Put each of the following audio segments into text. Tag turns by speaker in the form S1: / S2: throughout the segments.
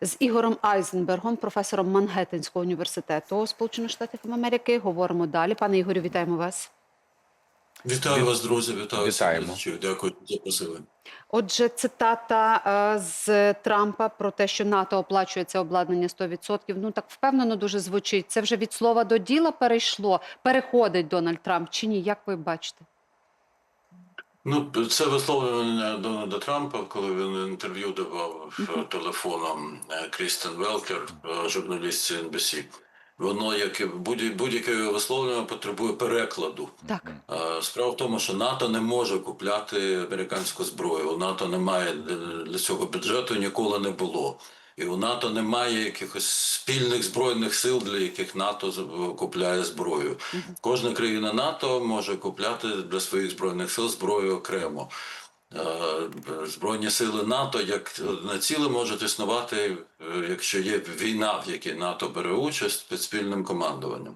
S1: з Ігорем Айзенбергом, професором Мангеттенського університету Сполучених Штатів Америки. Говоримо далі. Пане Ігорю, вітаємо вас.
S2: Вітаю вас, друзі. Вітаю
S3: Вітаємо.
S2: Дякую, запросили.
S1: Отже, цитата е, з Трампа про те, що НАТО оплачує це обладнання 100%. Ну так впевнено дуже звучить. Це вже від слова до діла перейшло. Переходить Дональд Трамп чи ні? Як ви бачите?
S2: Ну, це висловлювання Дональда Трампа, коли він інтерв'ю давав телефоном е, Крістен Велкер, е, журналістці NBC. Воно, як і будь- будь-яке висловлювання, потребує перекладу.
S1: Так.
S2: Е, Справа в тому, що НАТО не може купляти американську зброю. У НАТО немає для цього бюджету ніколи не було. І у НАТО немає якихось спільних збройних сил, для яких НАТО купляє зброю. Кожна країна НАТО може купляти для своїх збройних сил зброю окремо. Е, Збройні сили НАТО як на ціле можуть існувати, е, якщо є війна, в якій НАТО бере участь під спільним командуванням.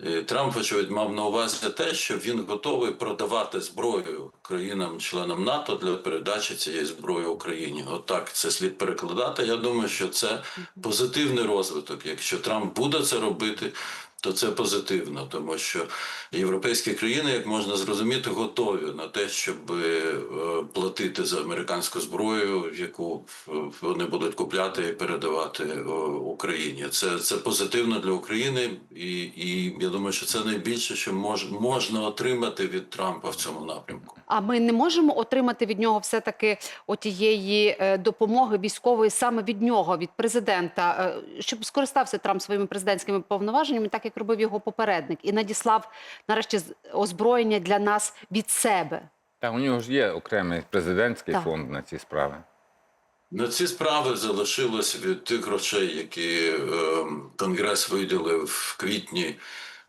S2: І Трамп, очевидь, мав на увазі те, що він готовий продавати зброю країнам-членам НАТО для передачі цієї зброї Україні. Отак це слід перекладати. Я думаю, що це позитивний розвиток. Якщо Трамп буде це робити, то це позитивно, тому що європейські країни, як можна зрозуміти, готові на те, щоб е, платити за американську зброю, яку е, вони будуть купляти і передавати е, Україні. Це, це позитивно для України, і, і я думаю, що це найбільше, що мож, можна отримати від Трампа в цьому напрямку.
S1: А ми не можемо отримати від нього все таки отієї е, допомоги військової саме від нього, від президента, е, щоб скористався Трамп своїми президентськими повноваженнями, так як робив його попередник, і надіслав нарешті з- озброєння для нас від себе.
S3: Та у нього ж є окремий президентський
S1: Так.
S3: фонд на ці справи.
S2: На ці справи залишилось від тих грошей, які е, Конгрес виділив в квітні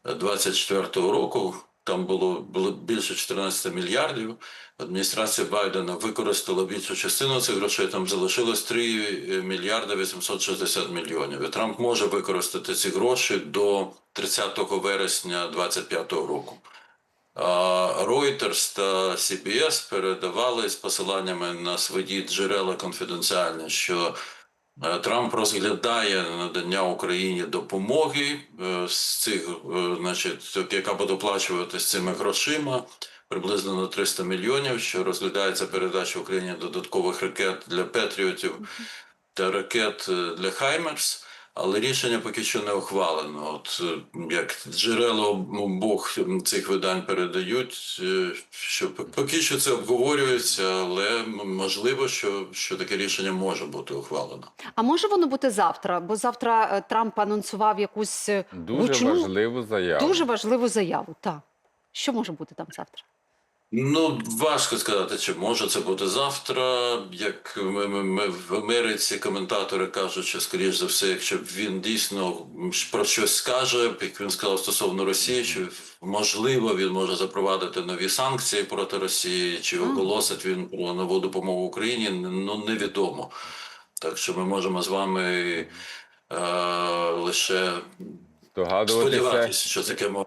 S2: 24-го року. Там було, було більше 14 мільярдів. Адміністрація Байдена використала більшу частину цих грошей. Там залишилось 3 мільярди 860 мільйонів. І Трамп може використати ці гроші до 30 вересня 25 року. Reuters та CBS передавали з посиланнями на свої джерела конфіденціальні, що е, Трамп розглядає надання Україні допомоги е, з цих, е, значить, яка буде оплачуватися цими грошима. Приблизно на 300 мільйонів, що розглядається передача Україні додаткових ракет для Петріотів та ракет е, для Хаймерс, але рішення поки що не ухвалено. От е, як джерела об- обох цих видань передають, е, що поки що це обговорюється, але можливо, що, що таке рішення може бути ухвалено.
S1: А може воно бути завтра? Бо завтра е, Трамп анонсував якусь
S3: Дуже
S1: гучну,
S3: важливу заяву.
S1: дуже важливу заяву. Так. Що може бути там завтра?
S2: Ну, важко сказати, чи може це бути завтра. Як ми, ми, ми в Америці коментатори кажуть, що скоріш за все, якщо він дійсно про щось скаже, як він сказав стосовно Росії, що можливо він може запровадити нові санкції проти Росії, чи оголосить він про нову допомогу Україні, ну невідомо. Так що ми можемо з вами е, лише
S3: Здогадуватися,
S2: сподіватися, що таке може.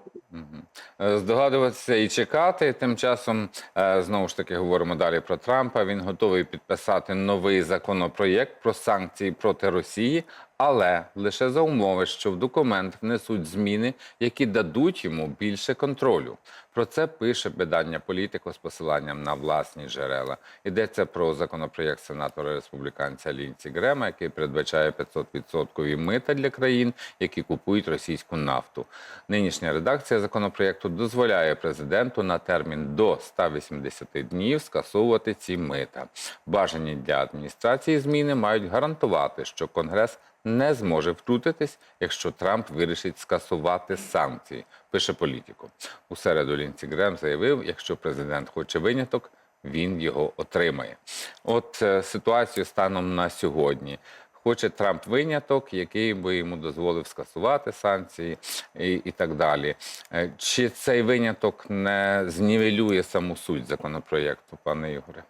S3: Е, здогадуватися і чекати. Тим часом е, знову ж таки говоримо далі про Трампа. Він готовий підписати новий законопроєкт про санкції проти Росії, але лише за умови, що в документ внесуть зміни, які дадуть йому більше контролю. Про це пише видання політико з посиланням на власні джерела. Йдеться про законопроєкт сенатора республіканця Лінці Грема, який передбачає 500% мита для країн, які купують російську нафту. Нинішня редакція законопроєкту дозволяє президенту на термін до 180 днів скасовувати ці мита. Бажані для адміністрації зміни мають гарантувати, що Конгрес не зможе втрутитись, якщо Трамп вирішить скасувати санкції. Пише політику. У середу Лінці Грем заявив, якщо президент хоче виняток, він його отримає. От е, ситуацію станом на сьогодні. Хоче Трамп виняток, який би йому дозволив скасувати санкції і, і так далі. Е, Чи цей виняток не знівелює саму суть законопроєкту, пане Ігоре?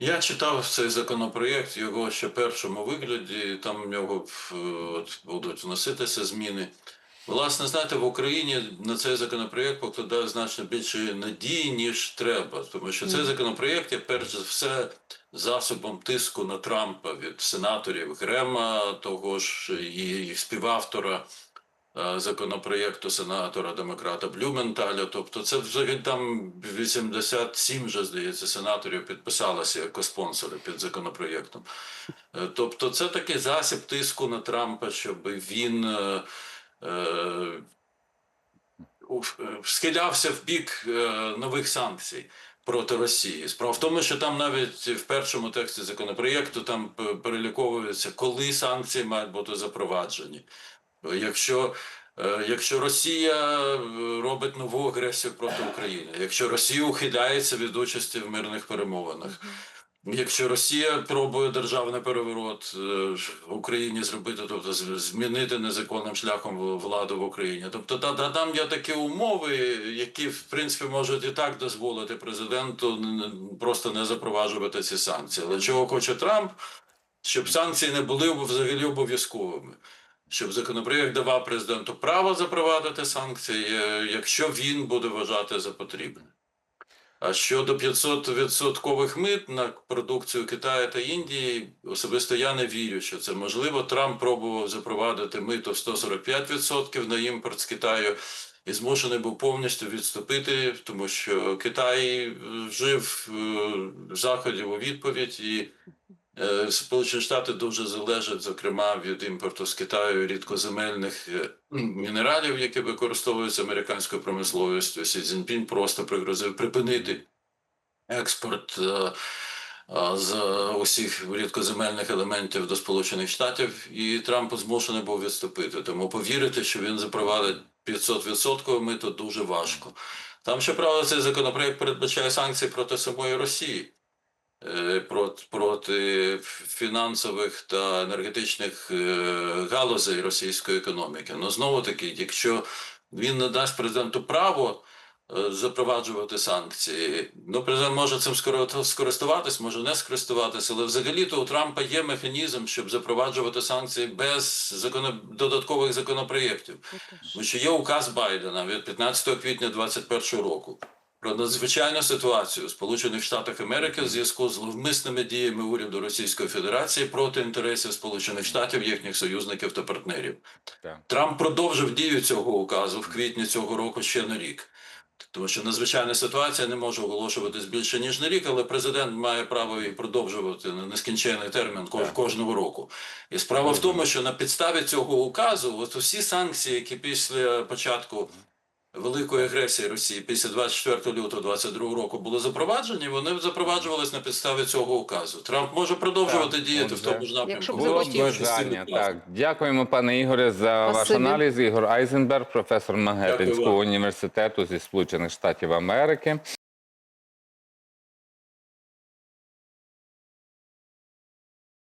S2: Я читав цей законопроєкт, його ще першому вигляді. Там в нього е, от, будуть вноситися зміни. Власне, знаєте, в Україні на цей законопроєкт покладає значно більше надії, ніж треба. Тому що цей законопроєкт є перш за все засобом тиску на Трампа від сенаторів Грема, того ж і їх співавтора законопроєкту сенатора демократа Блюменталя. Тобто, це взагалі там 87 вже здається сенаторів підписалося як спонсори під законопроєктом. Е, Тобто, це такий засіб тиску на Трампа, щоб він. е, е, е, схилявся в бік е, нових санкцій проти Росії. Справа в тому, що там навіть в першому тексті законопроєкту там переліковується, коли санкції мають бути запроваджені. Якщо, е, якщо Росія е, робить нову агресію проти України, якщо Росія ухиляється від участі в мирних перемовинах. Якщо Росія пробує державний переворот е, в Україні зробити, тобто змінити незаконним шляхом владу в Україні, тобто та, та там є такі умови, які в принципі можуть і так дозволити президенту просто не запроваджувати ці санкції. Але чого хоче Трамп, щоб санкції не були взагалі обов'язковими. Щоб законопроєкт давав президенту право запровадити санкції, е, якщо він буде вважати за потрібне. А щодо 500-відсоткових мит на продукцію Китаю та Індії, особисто я не вірю, що це можливо. Трамп пробував запровадити мито в 145% на імпорт з Китаю і змушений був повністю відступити, тому що Китай е, вжив е, заходів у відповідь і Сполучені Штати дуже залежать, зокрема, від імпорту з Китаю рідкоземельних е, мінералів, які використовуються американською промисловістю. Сі Цзіньпін просто пригрозив припинити експорт е, е, з усіх рідкоземельних елементів до Сполучених Штатів, і Трамп змушений був відступити. Тому повірити, що він запровадить 500% мито дуже важко. Там, щоправда, цей законопроект передбачає санкції проти самої Росії е, проти, проти фінансових та енергетичних е, галузей російської економіки. Ну знову таки, якщо він не дасть президенту право е, запроваджувати санкції, ну президент може цим скористуватись, може не скористуватись, але взагалі-то у Трампа є механізм, щоб запроваджувати санкції без законо... додаткових законопроєктів. Тому що є указ Байдена від 15 квітня 2021 року про надзвичайну ситуацію у Сполучених Штатах Америки в зв'язку з зловмисними діями уряду Російської Федерації проти інтересів Сполучених Штатів, їхніх союзників та партнерів.
S3: Так.
S2: Трамп продовжив дію цього указу в квітні цього року ще на рік. Тому що надзвичайна ситуація не може оголошуватись більше ніж на рік, але президент має право і продовжувати на нескінчений термін кож- кожного року. І справа в тому, що на підставі цього указу, от усі санкції, які після початку великої агресії Росії після 24 лютого 22 року були запроваджені, вони запроваджувались на підставі цього указу. Трамп може продовжувати
S3: Так,
S2: діяти в тому ж напрямку.
S3: Було бажання. Так, дякуємо, пане Ігоре, за ваш аналіз. Ігор Айзенберг, професор Магетинського університету зі Сполучених Штатів Америки.